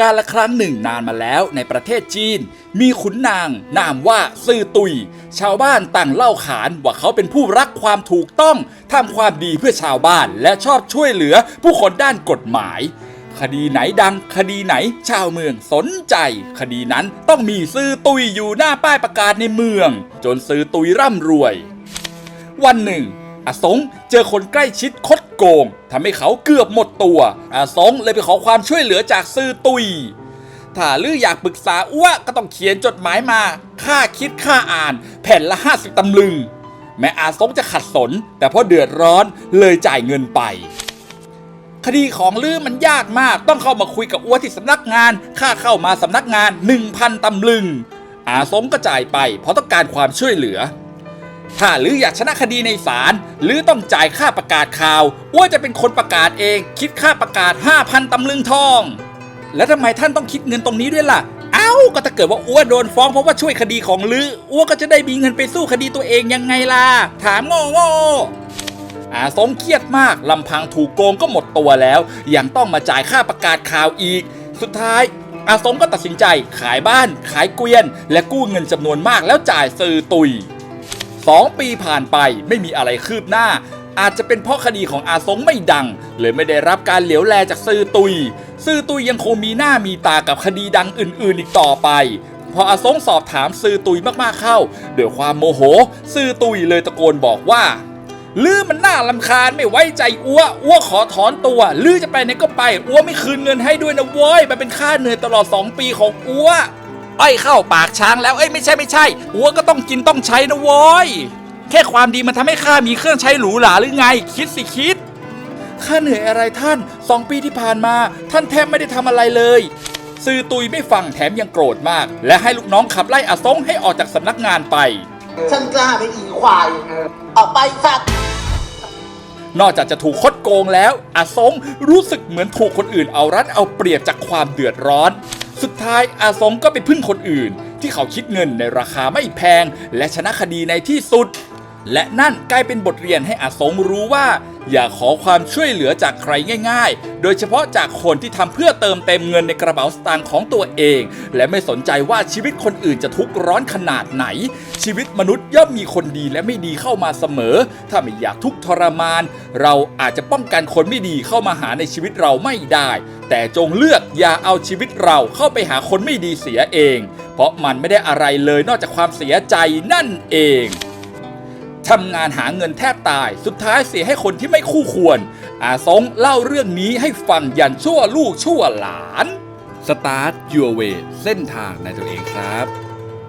กาละครั้งหนึ่งนานมาแล้วในประเทศจีน มีขุนนาง นามว่าซื่อตุย ชาวบ้านต่างเล่าขานว่าเขาเป็นผู้รักความถูกต้องทำความดีเพื่อชาวบ้านและชอบช่วยเหลือผู้คนด้านกฎหมาย คดีไหนดัง คดีไหนชาวเมืองสนใจ คดีนั้นต้องมีซื่อตุยอยู่หน้าป้ายประกาศในเมือง จนซื่อตุยร่ำรวย วันหนึ่งอาสงเจอคนใกล้ชิดคด โกงทำให้เขาเกือบหมดตัวอาสงเลยไปขอความช่วยเหลือจากซื่อตุยถ้าลืออยากปรึกษาอ้วก็ต้องเขียนจดหมายมา ค่าคิดค่าอ่าน แผ่นละ 50 ตำลึง แม้อาสงจะขัดสน แต่เพราะเดือดร้อนเลยจ่ายเงินไป คดีของลือมันยากมาก ต้องเข้ามาคุยกับอ้วที่สำนักงาน ค่าเข้ามาสำนักงาน 1,000 ตำลึง อาสงก็จ่ายไป เพราะต้องการความช่วยเหลือ ถ้าหรืออยากชนะคดีในศาลหรือต้องจ่ายค่าประกาศข่าวอ้วจะเป็นคนประกาศเอง คิดค่าประกาศ 5,000ตำลึงทอง แล้วทำไมท่านต้องคิดเงินตรงนี้ด้วยล่ะ เอ้าก็ถ้าเกิดว่าอ้วโดนฟ้องเพราะว่าช่วยคดีของลืออ้วก็จะได้มีเงินไปสู้คดีตัวเองยังไงล่ะ ถามโง่โง่อาสงเครียดมากลำพังถูกโกงก็หมดตัวแล้ว ยังต้องมาจ่ายค่าประกาศข่าวอีก สุดท้ายอาสงก็ตัดสินใจขายบ้าน ขายเกวียน และกู้เงินจำนวนมากแล้วจ่ายซื้อตุย สองปีผ่านไปไม่มีอะไรคืบหน้า อาจจะเป็นเพราะคดีของอาสงไม่ดังเลยไม่ได้รับการเหลียวแลจากซื่อตุย ซื่อตุยยังคงมีหน้ามีตากับคดีดังอื่นๆอีกต่อไปพออาสงสอบถามซื่อตุยมากๆเข้าด้วยความโมโห ซื่อตุยเลยตะโกนบอกว่าลือมันน่าลำคาญไม่ไว้ใจอ้วอ้วขอถอนตัวลือจะไปไหนก็ไป อ้วไม่คืนเงินให้ด้วยนะเว้ยมันเป็นค่าเหนื่อยตลอด 2 ปีของอ้ว อ้อยเข้าปากช้างแล้วเอ้ยไม่ใช่ไม่ใช่อัวก็ต้องกินต้องใช้นะโว้ยแค่ความดีมันทำให้ข้ามีเครื่องใช้หรูหราหรือไง คิดสิคิดข้าเหนื่อยอะไรท่านสองปีที่ผ่านมา ท่านแทบไม่ได้ทำอะไรเลย ซือตุยไม่ฟังแถมยังโกรธมาก และให้ลูกน้องขับไล่อาซงให้ออกจากสำนักงานไปฉันกล้าไปอีควายออกไปสัตว์นอกจากจะถูกคดโกงแล้วอาซงรู้สึกเหมือนถูกคนอื่นเอารัดเอาเปรียบจากความเดือดร้อน สุดท้ายอาซงก็ไปพึ่งคนอื่น ที่เขาคิดเงินในราคาไม่แพง และชนะคดีในที่สุด และนั่นกลายเป็นบทเรียนให้อาสงรู้ว่า อย่าขอความช่วยเหลือจากใครง่าย ๆ โดยเฉพาะจากคนที่ทำเพื่อเติมเต็มเงินในกระเป๋าสตางค์ของตัวเอง และไม่สนใจว่าชีวิตคนอื่นจะทุกข์ร้อนขนาดไหน ชีวิตมนุษย์ย่อมมีคนดีและไม่ดีเข้ามาเสมอ ถ้าไม่อยากทุกข์ทรมาน เราอาจจะป้องกันคนไม่ดีเข้ามาหาในชีวิตเราไม่ได้ แต่จงเลือกอย่าเอาชีวิตเราเข้าไปหาคนไม่ดีเสียเอง เพราะมันไม่ได้อะไรเลยนอกจากความเสียใจนั่นเองทำงานหาเงินแทบตาย สุดท้ายเสียให้คนที่ไม่คู่ควร อาซงเล่าเรื่องนี้ให้ฟังยันชั่วลูกชั่วหลาน Start Your Way เส้นทางในตัวเองครับ